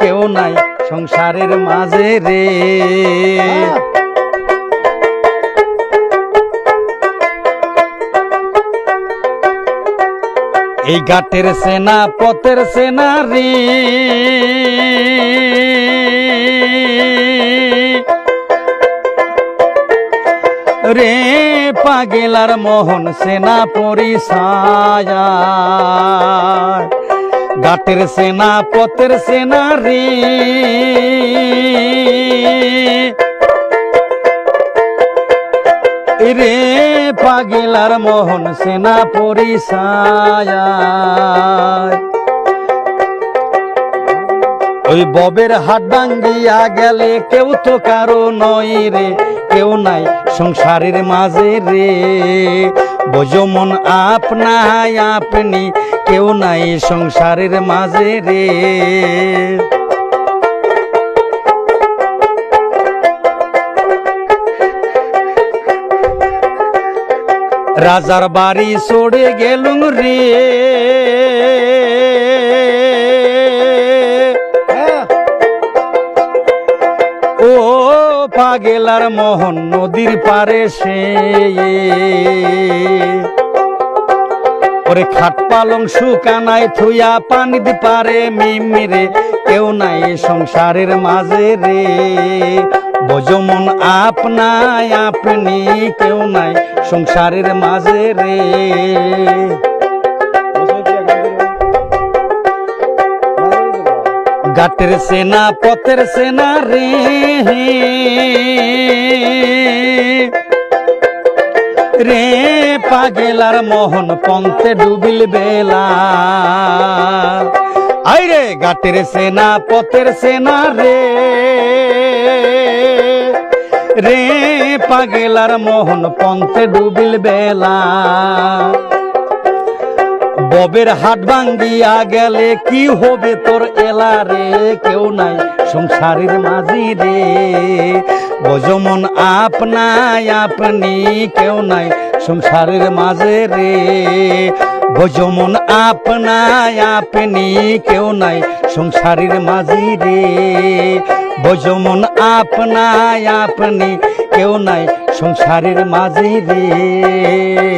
কেউ নাই সংসারের মাঝে রে। এই ঘাটের সেনা, পথের সেনা রে রে পাগেলার মোহন সেনা পরিসায়া ঘাটের সেনা, পথের সেনা রে। রে পাগেলার মোহন সেনা পরিসায়া। ওই ববের হাট ভাঙ্গিয়া গেলে কেউ তো কারও নয় রে। কেউ নাই সংসারের মাঝে রে। বজমন আপনাই আপনি কেউ নাই সংসারের মাঝে রে। রাজার বাড়ি সরে গেলুম রে। পাগেলার মোহন নদীর পারে সে। ওরে খাট পালং শুকানায় থুয়া পানি দি পারে মিমিরে কেউ নাই সংসারের মাঝে রে। বজমন আপনাই আপনি কেউ নাই সংসারের মাঝে রে। গাটের সেনা, পথের সেনা রে। রে পাগেলার মোহন পন্থে ডুবিল বেলা। আই রে গাটের সেনা, পথের সেনা রে। রে পাগেলার মোহন পন্থে ডুবিল বেলা। ববের হাট ভাঙ্গিয়া গেলে কি হবে তোর এলা রে? কেউ নাই সংসারের মাঝি রে। বজমন আপনাই আপনি, কেউ নাই সংসারের মাঝে রে। বজমন আপনাই আপনি, কেউ নাই সংসারের মাঝি রে। বজমন আপনাই আপনি, কেউ নাই সংসারের মাঝি রে।